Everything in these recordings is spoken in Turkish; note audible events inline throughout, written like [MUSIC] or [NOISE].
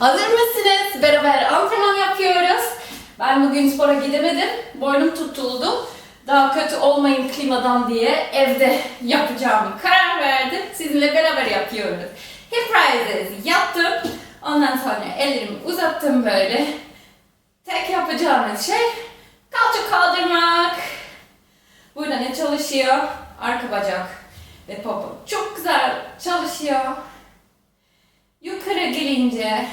Hazır mısınız? Beraber antrenman yapıyoruz. Ben bugün spora gidemedim. Boynum tutuldu. Daha kötü olmayın klimadan diye evde [LAUGHS] yapacağımı karar verdim. Sizinle beraber yapıyoruz. Hip raises yaptım. Ondan sonra ellerimi uzattım böyle. Tek yapacağımız şey kalça kaldırmak. Burada ne çalışıyor? Arka bacak ve popo. Çok güzel çalışıyor. Yukarı gelince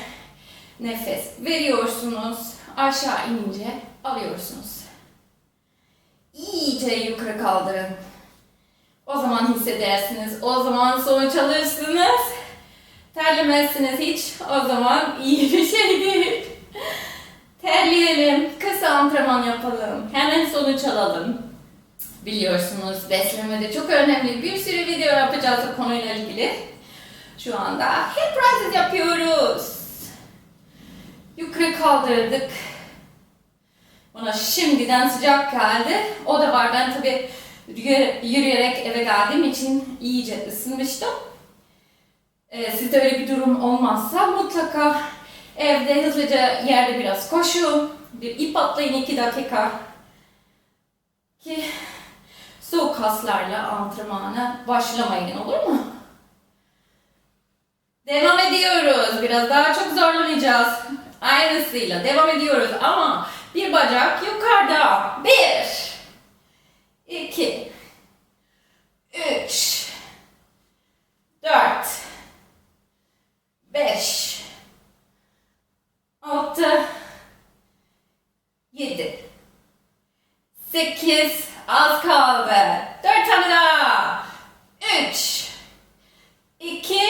nefes veriyorsunuz. Aşağı inince alıyorsunuz. İyice yukarı kaldırın. O zaman hissedersiniz. O zaman sonuç alırsınız. Terlemezsiniz hiç. O zaman iyi bir şey değil. Terleyelim. Kısa antrenman yapalım. Hemen sonuç alalım. Biliyorsunuz beslenmede çok önemli bir sürü video yapacağız o konuyla ilgili. Şu anda hip raises yapıyoruz. Yukarı kaldırdık. Bana şimdiden sıcak geldi. O da var. Ben tabi yürüyerek eve geldiğim için iyice ısınmıştım. Ee, sizde öyle bir durum olmazsa mutlaka evde hızlıca yerde biraz koşun. Bir ip atlayın iki dakika. Ki soğuk kaslarla antrenmana başlamayın olur mu? Devam ediyoruz. Biraz daha çok zorlanacağız. Aynısıyla devam ediyoruz ama bir bacak yukarıda. Bir, iki, üç, dört, beş, altı, yedi, sekiz, az kaldı. Dört tane daha. Üç, iki,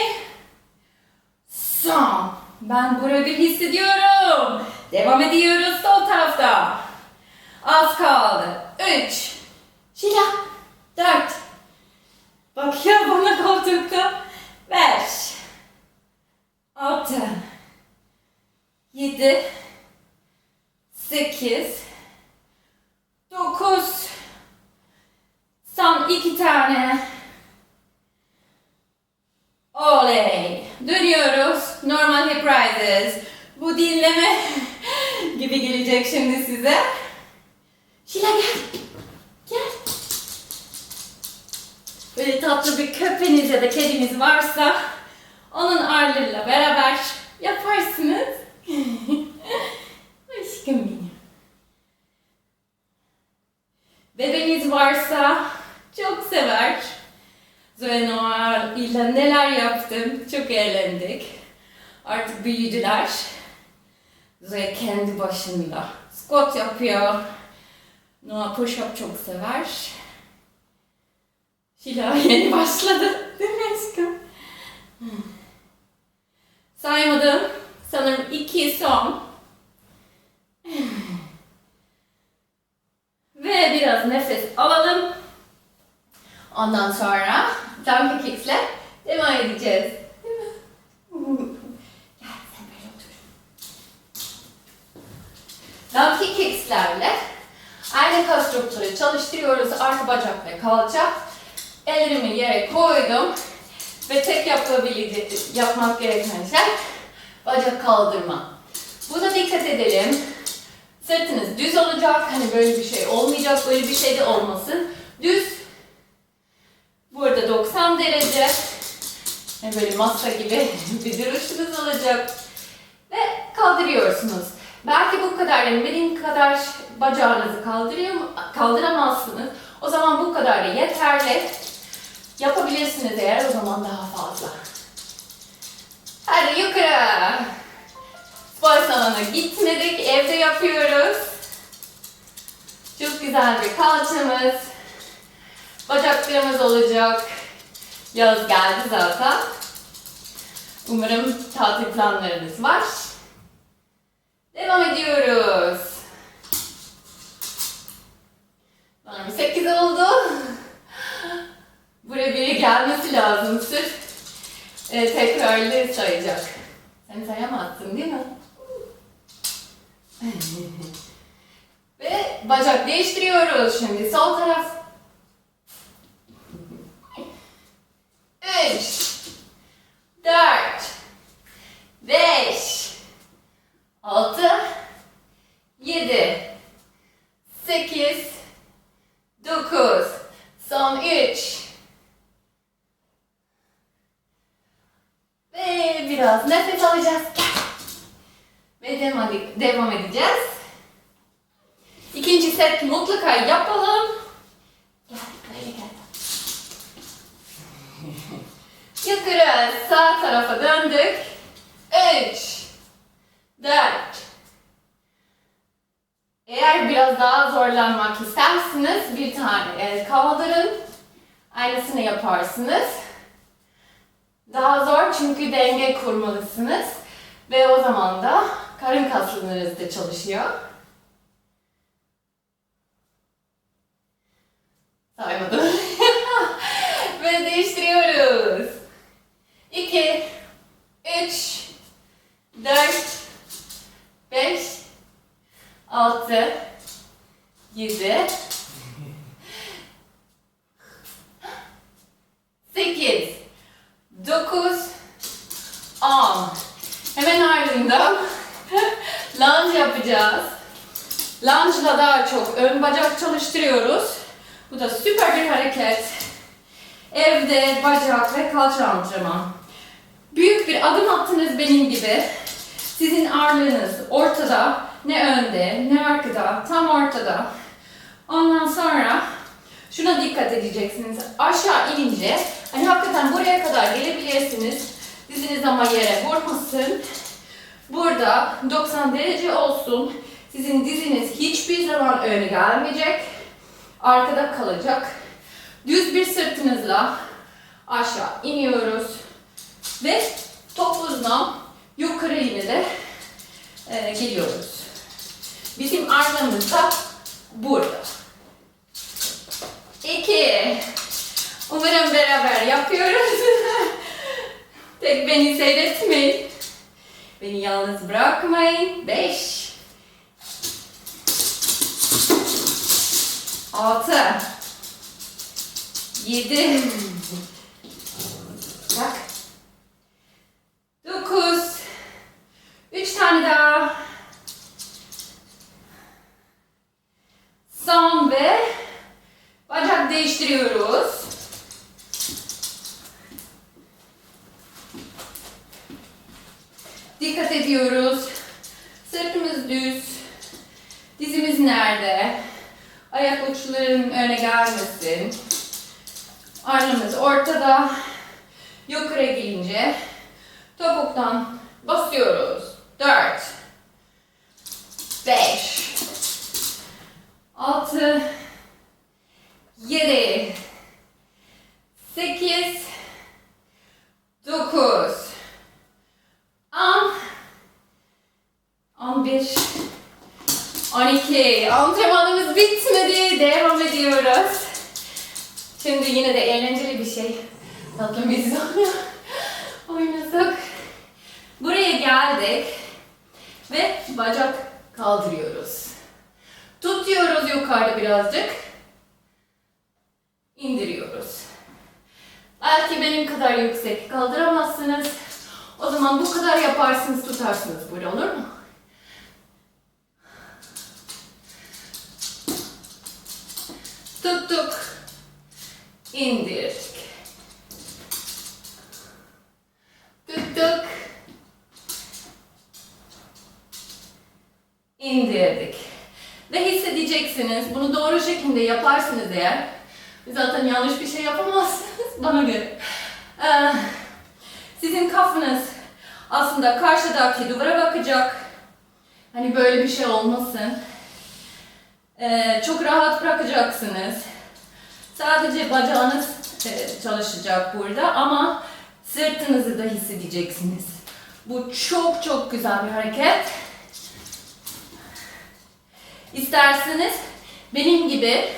son. Ben burayı bir hissediyorum. Devam ediyoruz sol tarafta. Az kaldı. Üç. Şila. Dört. Bakıyor bana koltukta. Beş. Altı. Yedi. Sekiz. Dokuz. Son iki tane. Oley! Dönüyoruz. Raises. Bu dinleme [LAUGHS] gibi gelecek şimdi size. Şila gel. Gel. Böyle tatlı bir köpeğiniz ya da kediniz varsa onun ağırlığıyla beraber yaparsınız. [LAUGHS] Aşkım benim. Bebeğiniz varsa çok sever. Zoe Noir ile neler yaptım. Çok eğlendik. Artık büyüdüler. Zoe kendi başında. Squat yapıyor. Noah push-up çok sever. Şila yeni başladı. Değil mi aşkım? Saymadım. Sanırım iki son. Ve biraz nefes alalım. Ondan sonra donkey kicks'le devam edeceğiz. Değil mi? Gel sen böyle otur. Donkey kicks'lerle aynı kas strukturü çalıştırıyoruz. Arka bacak ve kalça. Ellerimi yere koydum. Ve tek yapabileceğim, yapmak gereken şey bacak kaldırma. Buna dikkat edelim. Sırtınız düz olacak. Hani böyle bir şey olmayacak. Böyle bir şey de olmasın. Düz Burada 90 derece yani böyle masa gibi [LAUGHS] bir duruşunuz olacak. Ve kaldırıyorsunuz. Belki bu kadar yani benim kadar bacağınızı kaldırıyor, kaldıramazsınız. O zaman bu kadar da yeterli. Yapabilirsiniz eğer o zaman daha fazla. Hadi yukarı. Spor salonuna gitmedik, evde yapıyoruz. Çok güzel bir kalçamız. Bacaklarımız olacak. Yaz geldi zaten. Umarım tatil planlarınız var. Devam ediyoruz. Sanırım 8 oldu. Buraya biri gelmesi lazım sırf e, tekrarlı sayacak. Sen sayamazsın değil mi? [LAUGHS] Ve bacak değiştiriyoruz şimdi. Sol taraf. 3 Devam, edeceğiz. İkinci set mutlaka yapalım. Gel, böyle gel. Yukarı sağ tarafa döndük. 3 4 Eğer biraz daha zorlanmak isterseniz bir tane el kaldırın. Aynısını yaparsınız. Daha zor çünkü denge kurmalısınız. Ve o zaman da karın kaslarınız da çalışıyor. Saymadım. Ve değiştiriyoruz. 2, 3, 4, 5, 6, 7, 8, 9, 10. Hemen ardından lunge yapacağız. Lunge'la daha çok ön bacak çalıştırıyoruz. Bu da süper bir hareket. Evde bacak ve kalça antrenman. Büyük bir adım attınız benim gibi. Sizin ağırlığınız ortada, ne önde, ne arkada, tam ortada. Ondan sonra şuna dikkat edeceksiniz. Aşağı inince, hani hakikaten buraya kadar gelebilirsiniz. Diziniz ama yere vurmasın. Burada 90 derece olsun. Sizin diziniz hiçbir zaman öne gelmeyecek. Arkada kalacak. Düz bir sırtınızla aşağı iniyoruz. Ve topuzla yukarı yine de e, geliyoruz. Bizim armamız da burada. İki. Umarım beraber yapıyoruz. [LAUGHS] Tek beni seyretmeyin. Beni yalnız bırakmayın. 5 6 7 Dikkat ediyoruz. Sırtımız düz. Dizimiz nerede? Ayak uçlarının öne gelmesin. Arnamız ortada. Yukarı gelince topuktan basıyoruz. 4 5 6 7 8 9 10 11 12 Antrenmanımız bitmedi. Devam ediyoruz. Şimdi yine de eğlenceli bir şey. Tatlı müzik [LAUGHS] oynasak. Buraya geldik ve bacak kaldırıyoruz. Tutuyoruz yukarıda birazcık. İndiriyoruz. Belki benim kadar yüksek kaldıramazsınız. O zaman bu kadar yaparsınız, tutarsınız böyle olur mu? Tuttuk. İndirdik. Tuttuk. İndirdik. Ve hissedeceksiniz. Bunu doğru şekilde yaparsınız eğer. Zaten yanlış bir şey yapamazsınız [LAUGHS] bana göre. Ee, sizin kafanız aslında karşıdaki duvara bakacak. Hani böyle bir şey olmasın. Ee, çok rahat bırakacaksınız. Sadece bacağınız e, çalışacak burada ama sırtınızı da hissedeceksiniz. Bu çok çok güzel bir hareket. İsterseniz benim gibi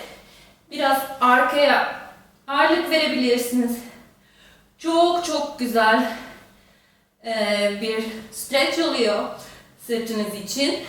biraz arkaya ağırlık verebilirsiniz. Çok çok güzel e, bir stretch oluyor sırtınız için.